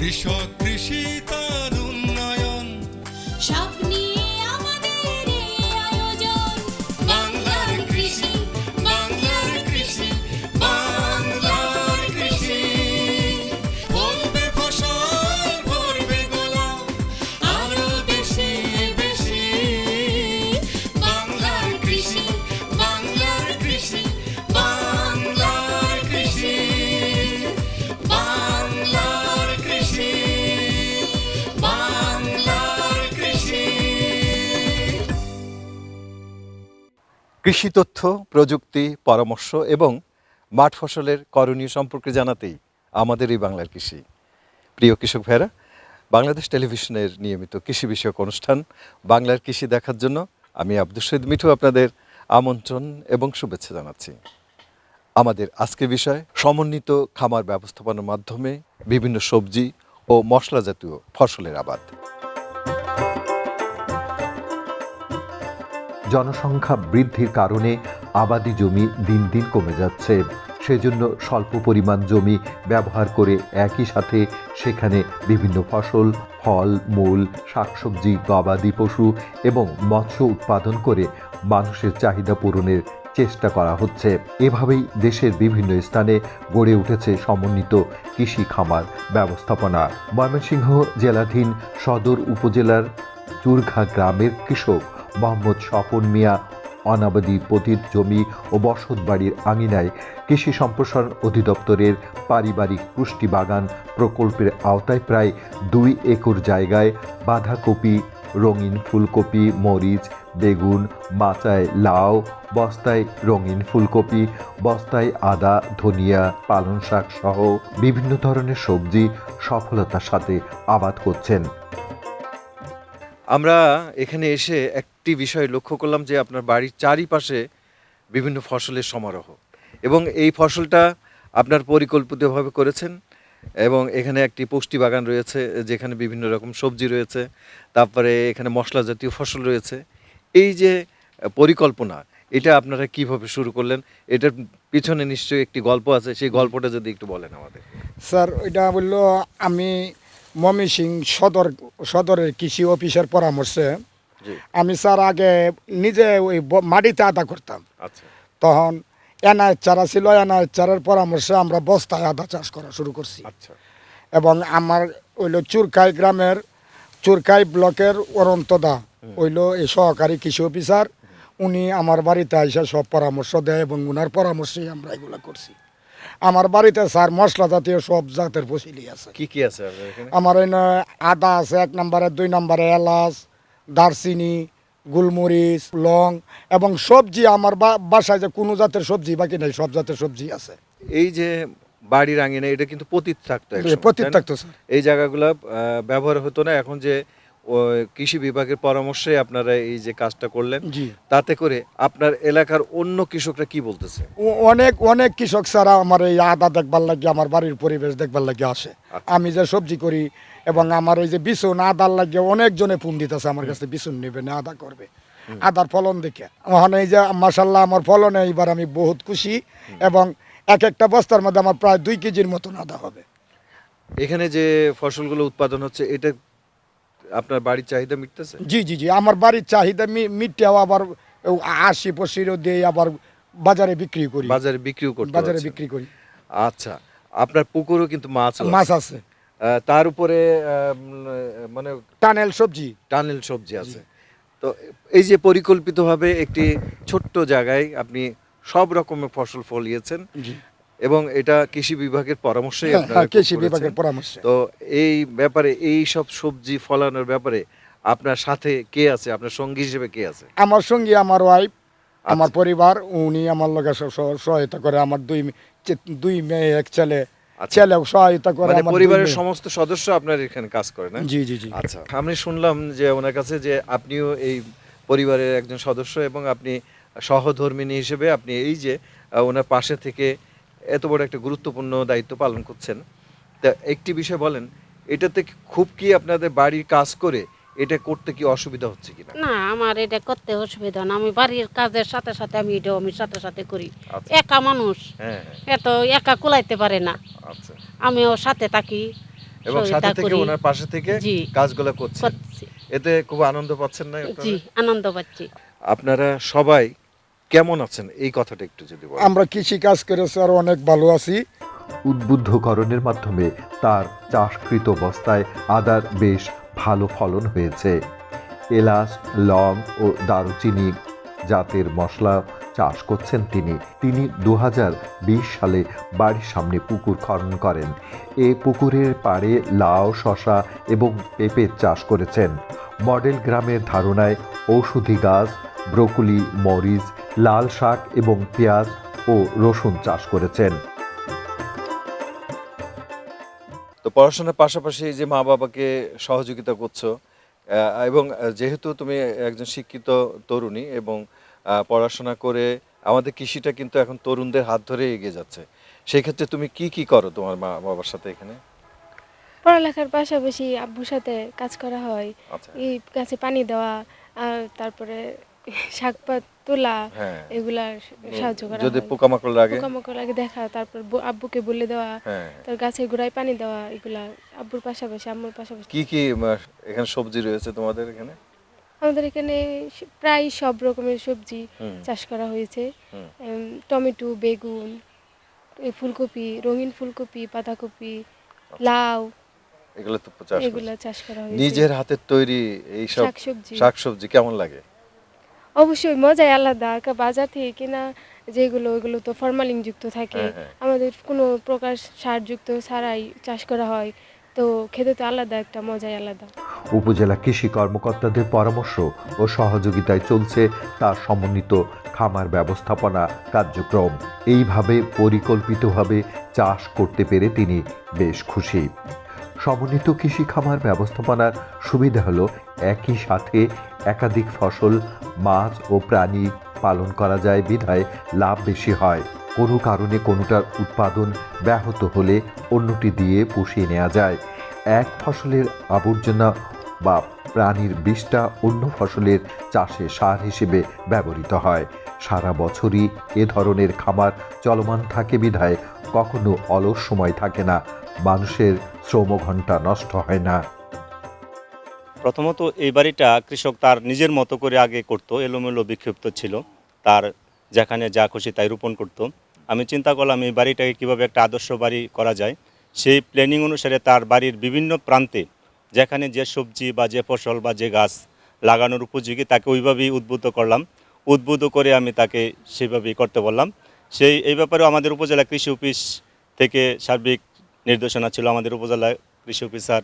কৃষক কৃষি তার কৃষি তথ্য, প্রযুক্তি, পরামর্শ এবং মাঠ ফসলের করণীয় সম্পর্কে জানাতেই আমাদের এই বাংলার কৃষি। প্রিয় কৃষক ভাইরা বাংলাদেশ টেলিভিশনের নিয়মিত কৃষি বিষয়ক অনুষ্ঠান বাংলার কৃষি দেখার জন্য আমি আব্দুল শহীদ মিঠু আপনাদের আমন্ত্রণ এবং শুভেচ্ছা জানাচ্ছি। আমাদের আজকের বিষয়, সমন্বিত খামার ব্যবস্থাপনার মাধ্যমে বিভিন্ন সবজি ও মশলা জাতীয় ফসলের আবাদ। জনসংখ্যা বৃদ্ধির কারণে আবাদি জমি দিন দিন কমে যাচ্ছে। সেজন্য স্বল্প পরিমাণ জমি ব্যবহার করে একই সাথে সেখানে বিভিন্ন ফসল, ফল, মূল, শাকসবজি, গবাদি পশু এবং মৎস্য উৎপাদন করে মানুষের চাহিদা পূরণের চেষ্টা করা হচ্ছে। এভাবেই দেশের বিভিন্ন স্থানে গড়ে উঠেছে সমন্বিত কৃষি খামার ব্যবস্থাপনা। ময়মনসিংহ জেলাধীন সদর উপজেলার চুরঘা গ্রামের কৃষক মোহাম্মদ স্বপন মিয়া অনাবাদী পতিত জমি ও বসত বাড়ির আঙিনায় কৃষি সম্প্রসারণ অধিদপ্তরের পারিবারিক পুষ্টি বাগান প্রকল্পের আওতায় প্রায় দুই একর জায়গায় বাঁধাকপি, রঙিন ফুলকপি, মরিচ, বেগুন, মাচায় লাউ, বস্তায় রঙিন ফুলকপি, বস্তায় আদা, ধনিয়া পালং শাক সহ বিভিন্ন ধরনের সবজি সফলতার সাথে আবাদ করছেন। আমরা এখানে এসে একটি বিষয় লক্ষ্য করলাম যে আপনার বাড়ির চারিপাশে বিভিন্ন ফসলের সমারোহ এবং এই ফসলটা আপনার পরিকল্পিতভাবে করেছেন এবং এখানে একটি পুষ্টি বাগান রয়েছে, যেখানে বিভিন্ন রকম সবজি রয়েছে, তারপরে এখানে মশলা জাতীয় ফসল রয়েছে। এই যে পরিকল্পনা, এটা আপনারা কীভাবে শুরু করলেন? এটার পিছনে নিশ্চয়ই একটি গল্প আছে, সেই গল্পটা যদি একটু বলেন আমাদের। স্যার, এটা বলল আমি মমি সিং সদর সদরের কৃষি অফিসের পরামর্শে আমি স্যার আগে নিজে ওই মাটিতে আদা করতাম। আচ্ছা। তখন এনআই চারা ছিল এনআই চারের পরামর্শে আমরা বস্তায় আদা চাষ করা শুরু করছি। আচ্ছা। এবং আমার হইল চুরকাই গ্রামের চুরকাই ব্লকের অরন্তদা হইল এই সহকারী কৃষি অফিসার। উনি আমার বাড়িতে এসে সব পরামর্শ দেয় এবং উনার পরামর্শেই আমরা এগুলো করছি। আমার বাড়িতে স্যার মশলা জাতীয় সব জাতের ফসিলি আছে। কি কি আছে আমার আদা আছে এক নম্বরে দুই নম্বরে এলাচ দারচিনি গোলমরিচ লং এবং সবজি আমার বা- বাসায় যে কোনো জাতের সবজি বাকি নেই সব জাতের সবজি আছে। এই যে বাড়ির আঙিনা এটা কিন্তু পতিত থাকতো পতিত থাকতো এই জায়গাগুলো ব্যবহার হতো না এখন যে কৃষি বিভাগের পরামর্শে আপনারা এই যে কাজটা করলেন জি। তাতে করে আপনার এলাকার অন্য কৃষকরা কি বলতেছে? অনেক অনেক কৃষক ছাড়া আমার এই আদা দেখবার লাগে আমার বাড়ির পরিবেশ দেখবার লাগে আসে। আচ্ছা। আমি যে সবজি করি এবং আমার এই যে বিছুন আদার লাগে অনেকজনে ফোন দিতেছে আমার কাছে বিছুন নেবে না আদা করবে। আদার ফলন দেখে। ওখানে এই যে মাসাল্লাহ আমার ফলনে এইবার আমি বহুত খুশি এবং এক একটা বস্তার মধ্যে আমার প্রায় দুই কেজির মতন আদা হবে। এখানে যে ফসলগুলো উৎপাদন হচ্ছে এটা আপনার বাড়ির চাহিদা মিটতেছে? জি জি জি আমার বাড়ির চাহিদা মি- মিটেও আবার আশি পশিরও দিয়ে আবার বাজারে বিক্রি করি। বাজারে বিক্রিও করি বাজারে বিক্রি করি। আচ্ছা আপনার পুকুরও কিন্তু মাছ আছে। মাছ আছে। তার উপরে মানে টানেল সবজি। টানেল সবজি আছে। তো এই যে পরিকল্পিতভাবে একটি ছোট্ট জায়গায় আপনি সব রকমের ফসল ফলিয়েছেন। জি। এবং এটা কৃষি বিভাগের পরামর্শে হ্যাঁ, আপনারা হ্যাঁ, কৃষি করেছেন। বিভাগের পরামর্শে তো এই ব্যাপারে এই সব সবজি ফলানোর ব্যাপারে আপনার সাথে কে আছে আপনার সঙ্গী হিসেবে কে আছে আমার সঙ্গে আমার ওয়াইফ আমার আচ্ছা। পরিবার উনি আমার লগে সহায়তা করে আমার দুই মে- চে- দুই মেয়ে এক ছেলে আচ্ছা। ছেলে সহায়তা করে মানে আমার দুই পরিবারের মেয়ে। সমস্ত সদস্য আপনার এখানে কাজ করে না জি জি জি আচ্ছা আমি শুনলাম যে ওনার কাছে যে আপনিও এই পরিবারের একজন সদস্য এবং আপনি সহধর্মিনী হিসেবে আপনি এই যে আহ, ওনার পাশে থেকে এত বড় একটা গুরুত্বপূর্ণ দায়িত্ব পালন করছেন। তা একটি বিষয় বলেন এটাতে খুব কি আপনাদের বাড়ির কাজ করে এটা করতে কি অসুবিধা হচ্ছে কিনা? না আমার এটা করতে অসুবিধা না। আমি বাড়ির কাজের সাথে সাথে আমি এটাও আমি সাথে সাথে করি। আচ্ছা। একা মানুষ হ্যাঁ এত একা কুলাইতে পারে না। আচ্ছা। আমিও সাথে থাকি এবং সাথে থেকে ওনার পাশে থেকে। কাজগুলো করছেন। করছি। এতে খুব আনন্দ পাচ্ছেন না জি আনন্দ পাচ্ছি। আপনারা সবাই কেমন আছেন? এই কথাটা একটু যদি বলেন। আমরা কৃষি কাজ করে স্যার অনেক ভালো আছি। উদ্বুদ্ধকরণের মাধ্যমে তার চাষকৃত অবস্থায় আদার বেশ ভালো ফলন হয়েছে। এলাচ লং ও দারুচিনি জাতের মশলা চাষ করছেন তিনি। তিনি দু হাজার বিশ সালে বাড়ির সামনে পুকুর খনন করেন। এ পুকুরের পাড়ে লাউ শশা এবং পেঁপের চাষ করেছেন। মডেল গ্রামের ধারণায় ঔষধি গাছ ব্রোকলি মরিচ লাল শাক এবং পেঁয়াজ ও রসুন চাষ করেছেন। তো পড়াশোনার পাশাপাশি যে মা বাবাকে সহযোগিতা করছ এবং যেহেতু তুমি একজন শিক্ষিত তরুণী এবং পড়াশোনা করে আমাদের কৃষিটা কিন্তু এখন তরুণদের হাত ধরে এগিয়ে যাচ্ছে সেই ক্ষেত্রে তুমি কি কি করো তোমার মা বাবার সাথে এখানে? পড়ালেখার পাশাপাশি আব্বুর সাথে কাজ করা হয় আচ্ছা। এই গাছে পানি দেওয়া আর তারপরে শাক পাত তোলা হ্যাঁ। এগুলা সাহায্য করা যদি পোকামাকড় লাগে। পোকামাকড় আগে দেখা তারপর আব্বুকে বলে দেওয়া হ্যাঁ। তার গোড়ায় পানি দেওয়া এগুলা আব্বুর পাশাপাশি আম্মুর পাশাপাশি। কি কি এখানে সবজি রয়েছে তোমাদের এখানে? আমাদের এখানে প্রায় সব রকমের সবজি চাষ করা হয়েছে। টমেটো বেগুন ফুলকপি রঙিন ফুলকপি বাঁধাকপি লাউ এগুলো তো চাষ। এগুলা চাষ করা হয়েছে। নিজের হাতের তৈরি এই সব শাকসবজি কেমন লাগে? অবশ্যই মজাই আলাদা কা- বাজার থেকে কেনা যেগুলো ওইগুলো তো ফরমালিন যুক্ত থাকে। হ্যাঁ, হ্যাঁ। আমাদের কোনো প্রকার সার যুক্ত ছাড়াই চাষ করা হয়। তো খেতে তো আলাদা একটা মজাই আলাদা। উপজেলা কৃষি কর্মকর্তাদের পরামর্শ ও সহযোগিতায় চলছে তার সমন্বিত খামার ব্যবস্থাপনা কার্যক্রম। এইভাবে পরিকল্পিতভাবে চাষ করতে পেরে তিনি বেশ খুশি। সমন্বিত কৃষি খামার ব্যবস্থাপনার সুবিধা হলো একই সাথে একাধিক ফসল, মাছ ও প্রাণী পালন করা যায়, বিধায় লাভ বেশি হয়। কোনো কারণে কোনোটার উৎপাদন ব্যাহত হলে অন্যটি দিয়ে পুষিয়ে নেওয়া যায়। এক ফসলের আবর্জনা বা প্রাণীর বিষটা অন্য ফসলের চাষে সার হিসেবে ব্যবহৃত হয়। সারা বছরই এ ধরনের খামার চলমান থাকে, বিধায় কখনো অলস সময় থাকে না। মানুষের শ্রমঘণ্টা নষ্ট হয় না। প্রথমত এই বাড়িটা কৃষক তার নিজের মতো করে আগে করতো, এলোমেলো বিক্ষিপ্ত ছিল। তার যেখানে যা খুশি তাই রোপণ করতো। আমি চিন্তা করলাম এই বাড়িটাকে কীভাবে একটা আদর্শ বাড়ি করা যায়। সেই প্ল্যানিং অনুসারে তার বাড়ির বিভিন্ন প্রান্তে যেখানে যে সবজি বা যে ফসল বা যে গাছ লাগানোর উপযোগী তাকে ওইভাবেই উদ্বুদ্ধ করলাম। উদ্বুদ্ধ করে আমি তাকে সেইভাবেই করতে বললাম। সেই, এই ব্যাপারেও আমাদের উপজেলা কৃষি অফিস থেকে সার্বিক নির্দেশনা ছিল। আমাদের উপজেলা কৃষি অফিসার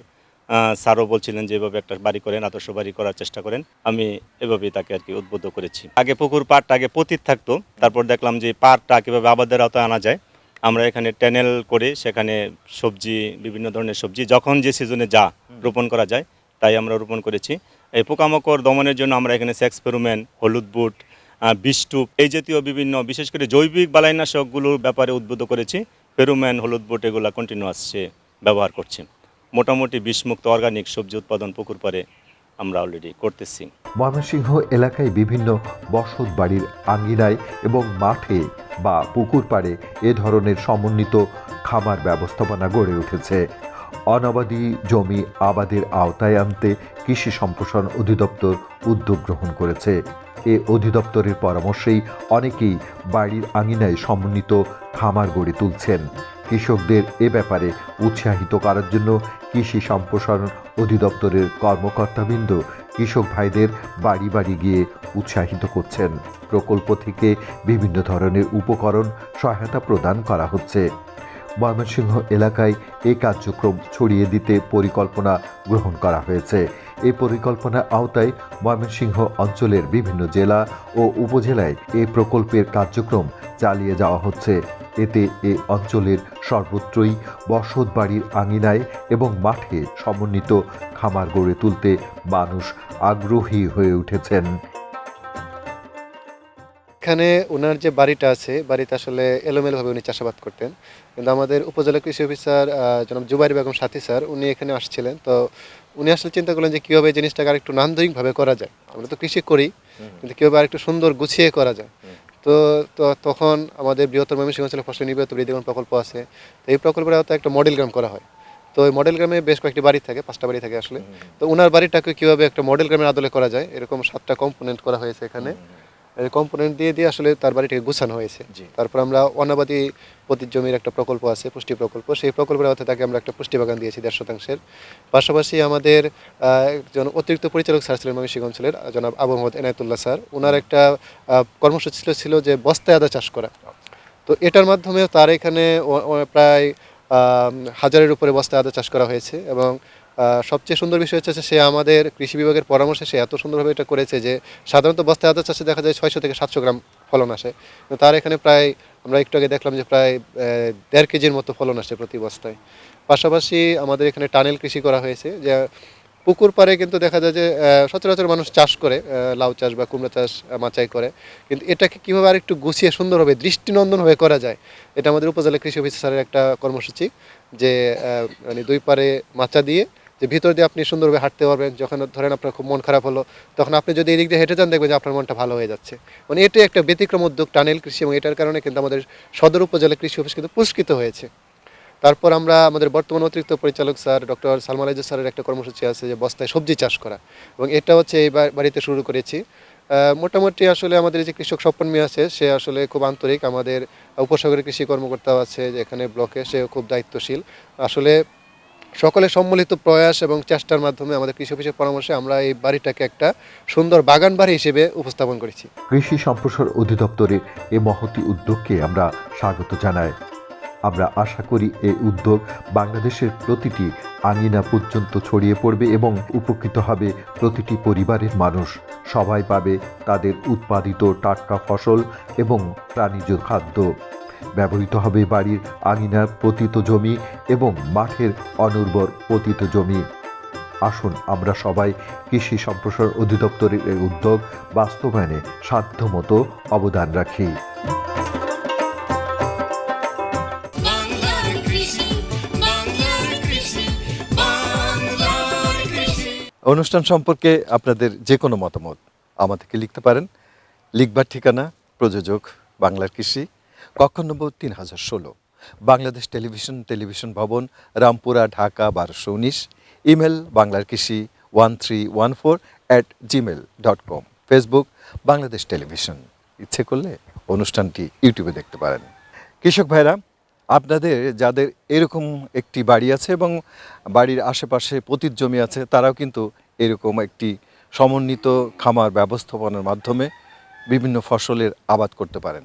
স্যারও বলছিলেন যে এভাবে একটা বাড়ি করেন, আদর্শ বাড়ি করার চেষ্টা করেন। আমি এভাবেই তাকে আর কি উদ্বুদ্ধ করেছি। আগে পুকুর পাড়টা আগে পতিত থাকতো, তারপর দেখলাম যে পাড়টা কীভাবে আবাদের আওতায় আনা যায়। আমরা এখানে ট্যানেল করে সেখানে সবজি, বিভিন্ন ধরনের সবজি, যখন যে সিজনে যা রোপণ করা যায়, তাই আমরা রোপণ করেছি। এই পোকামাকড় দমনের জন্য আমরা এখানে সেক্স পেরুমেন হলুদ বুট বিষটুপ এই জাতীয় বিভিন্ন, বিশেষ করে জৈবিক বালাইনাশকগুলোর ব্যাপারে উদ্বুদ্ধ করেছি। পেরুমেন হলুদ বুট এগুলো কন্টিনিউয়াস সে ব্যবহার করছে। মোটামুটি বিষমুক্ত অর্গানিক সবজি উৎপাদন পুকুর পারে আমরা অলরেডি করতেছি। ময়মনসিংহ এলাকায় বিভিন্ন বসত বাড়ির আঙ্গিনায় এবং মাঠে বা পুকুর পাড়ে এ ধরনের সমন্বিত খামার ব্যবস্থাপনা গড়ে উঠেছে। অনাবাদী জমি আবাদের আওতায় আনতে কৃষি সম্প্রসারণ অধিদপ্তর উদ্যোগ গ্রহণ করেছে। এ অধিদপ্তরের পরামর্শেই অনেকেই বাড়ির আঙিনায় সমন্বিত খামার গড়ে তুলছেন। কৃষকদের এ ব্যাপারে উৎসাহিত করার জন্য কৃষি সম্প্রসারণ অধিদপ্তরের কর্মকর্তাবৃন্দ কৃষক ভাইদের বাড়ি বাড়ি গিয়ে উৎসাহিত করছেন। প্রকল্প থেকে বিভিন্ন ধরনের উপকরণ সহায়তা প্রদান করা হচ্ছে। ময়মনসিংহ এলাকায় এই কার্যক্রম ছড়িয়ে দিতে পরিকল্পনা গ্রহণ করা হয়েছে। এই পরিকল্পনার আওতায় ময়মনসিংহ অঞ্চলের বিভিন্ন জেলা ও উপজেলায় এই প্রকল্পের কার্যক্রম চালিয়ে যাওয়া হচ্ছে। এতে এ অঞ্চলের সর্বত্রই বসত বাড়ির আঙিনায় এবং মাঠে সমন্বিত খামার গড়ে তুলতে মানুষ আগ্রহী হয়ে উঠেছেন। এখানে ওনার যে বাড়িটা আছে বাড়িতে আসলে এলোমেলোভাবে উনি চাষাবাদ করতেন। কিন্তু আমাদের উপজেলা কৃষি অফিসার জনাব জুবাইর বেগম সাথী স্যার উনি এখানে আসছিলেন। তো উনি আসলে চিন্তা করলেন যে কীভাবে এই জিনিসটাকে আরেকটু নান্দনিকভাবে করা যায়। আমরা তো কৃষি করি কিন্তু কীভাবে আরেকটু সুন্দর গুছিয়ে করা যায়। তো তো তখন আমাদের বৃহত্তর ময়মনসিংহ অঞ্চলে ফসল নির্বাহিত বৃদ্ধিকরণ প্রকল্প আছে। তো এই প্রকল্পের আওতায় একটা মডেল গ্রাম করা হয়। তো ওই মডেল গ্রামে বেশ কয়েকটি বাড়ি থাকে পাঁচটা বাড়ি থাকে আসলে। তো ওনার বাড়িটাকে কীভাবে একটা মডেল গ্রামের আদলে করা যায় এরকম সাতটা কম্পোনেন্ট করা হয়েছে এখানে। কম্পোনেন্ট দিয়ে দিয়ে আসলে তার বাড়িটাকে গুছানো হয়েছে। তারপর আমরা অনাবাদী পতির জমির একটা প্রকল্প আছে পুষ্টি প্রকল্প। সেই প্রকল্পের আওতায় তাকে আমরা একটা পুষ্টি বাগান দিয়েছি দেড় শতাংশের। পাশাপাশি আমাদের একজন অতিরিক্ত পরিচালক স্যার ছিলেন ময়মনসিংহ অঞ্চলের জনাব আবু মোহাম্মদ এনায়তুল্লাহ স্যার। ওনার একটা কর্মসূচি ছিল- ছিল যে বস্তায় আদা চাষ করা। তো এটার মাধ্যমে তার এখানে প্রায় হাজারের উপরে বস্তায় আদা চাষ করা হয়েছে এবং সবচেয়ে সুন্দর বিষয় হচ্ছে সে আমাদের কৃষি বিভাগের পরামর্শে সে এত সুন্দরভাবে এটা করেছে যে সাধারণত বস্তায় আদা চাষে দেখা যায় ছয়শো থেকে সাতশো গ্রাম ফলন আসে। তার এখানে প্রায় আমরা একটু আগে দেখলাম যে প্রায় দেড় কেজির মতো ফলন আসে প্রতি বস্তায়। পাশাপাশি আমাদের এখানে টানেল কৃষি করা হয়েছে যে পুকুর পাড়ে কিন্তু দেখা যায় যে সচরাচর মানুষ চাষ করে লাউ চাষ বা কুমড়া চাষ মাচাই করে। কিন্তু এটাকে কীভাবে আরেকটু গুছিয়ে সুন্দরভাবে দৃষ্টিনন্দনভাবে করা যায়, এটা আমাদের উপজেলা কৃষি অফিসারের একটা কর্মসূচি যে মানে দুই পারে মাচা দিয়ে যে ভিতর দিয়ে আপনি সুন্দরভাবে হাঁটতে পারবেন, যখন ধরেন আপনার খুব মন খারাপ হলো, তখন আপনি যদি এদিক দিয়ে হেঁটে যান, দেখবেন যে আপনার মনটা ভালো হয়ে যাচ্ছে। মানে এটাই একটা ব্যতিক্রম উদ্যোগ টানেল কৃষি এবং এটার কারণে কিন্তু আমাদের সদর উপজেলা কৃষি অফিস কিন্তু পুরস্কৃত হয়েছে। তারপর আমরা আমাদের বর্তমান অতিরিক্ত পরিচালক স্যার, ডক্টর সালমান স্যারের একটা কর্মসূচি আছে যে বস্তায় সবজি চাষ করা। এবং এটা হচ্ছে এই বাড়িতে শুরু করেছি। মোটামুটি আসলে আমাদের যে কৃষক স্বপন আছে, সে আসলে খুব আন্তরিক। আমাদের উপসাগরের কৃষি কর্মকর্তাও আছে যে এখানে ব্লকে সে খুব দায়িত্বশীল। আসলে সকলে সম্মিলিত প্রয়াস এবং চেষ্টার মাধ্যমে আমাদের কৃষি অফিসের পরামর্শে আমরা এই বাড়িটাকে একটা সুন্দর বাগান বাড়ি হিসেবে উপস্থাপন করেছি। কৃষি সম্প্রসার অধিদপ্তরের এ মহতি উদ্যোগকে আমরা স্বাগত জানাই। আমরা আশা করি এই উদ্যোগ বাংলাদেশের প্রতিটি আঙিনা পর্যন্ত ছড়িয়ে পড়বে এবং উপকৃত হবে প্রতিটি পরিবারের মানুষ। সবাই পাবে তাদের উৎপাদিত টাটকা ফসল এবং প্রাণীজ খাদ্য। ব্যবহৃত হবে বাড়ির আঙিনার পতিত জমি এবং মাঠের অনুর্বর পতিত জমি। আসুন আমরা সবাই কৃষি সম্প্রসারণ অধিদপ্তরের এই উদ্যোগ বাস্তবায়নে সাধ্যমতো অবদান রাখি। বাংলার কৃষি বাংলার কৃষি বাংলার কৃষি। অনুষ্ঠান সম্পর্কে আপনাদের যে কোনো মতামত আমাদেরকে লিখতে পারেন। লিখবার ঠিকানা প্রযোজক বাংলার কৃষি। কক্ষ নম্বর তিন হাজার ষোলো। বাংলাদেশ টেলিভিশন টেলিভিশন ভবন, রামপুরা, ঢাকা, বারোশো উনিশ। ইমেল বাংলার কৃষি one three one four at Gmail dot com Facebook Bangladesh television. ইচ্ছে করলে অনুষ্ঠানটি ইউটিউবে দেখতে পারেন। কৃষক ভাইরা, আপনাদের, যাদের এরকম একটি বাড়ি আছে এবং বাড়ির আশেপাশে পতিত জমি আছে, তারাও কিন্তু এরকম একটি সমন্বিত খামার ব্যবস্থাপনার মাধ্যমে বিভিন্ন ফসলের আবাদ করতে পারেন।